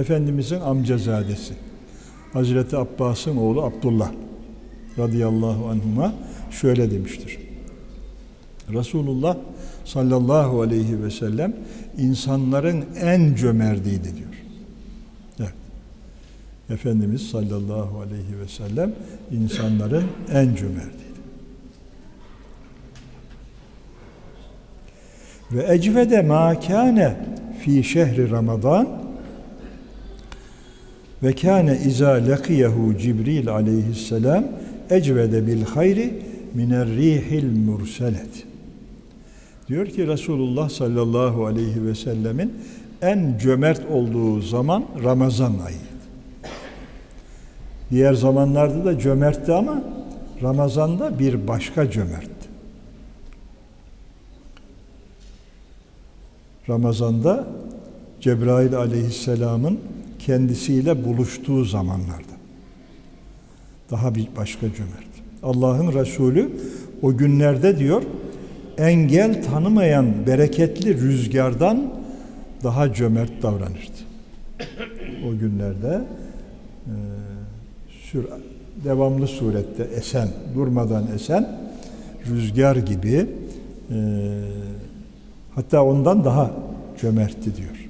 Efendimizin amcazadesi. Hazreti Abbas'ın oğlu Abdullah radıyallahu anhuma şöyle demiştir. Resulullah sallallahu aleyhi ve sellem insanların en cömertiydi diyor. Evet. Efendimiz sallallahu aleyhi ve sellem insanların en cömertiydi. Ve ecvede ma kâne fi şehri Ramazan ve kâne izâ lakiyehu Cibril aleyhisselam ecvede bil hayri miner rihil murselet. Diyor ki Resulullah sallallahu aleyhi ve sellemin en cömert olduğu zaman Ramazan ayı. Diğer zamanlarda da cömertti ama Ramazan'da bir başka cömertti. Ramazan'da Cebrail aleyhisselamın kendisiyle buluştuğu zamanlarda. Daha bir başka cömert. Allah'ın Resulü o günlerde diyor engel tanımayan bereketli rüzgardan daha cömert davranırdı. O günlerde e, sür, devamlı surette esen, durmadan esen rüzgar gibi e, hatta ondan daha cömertti diyor.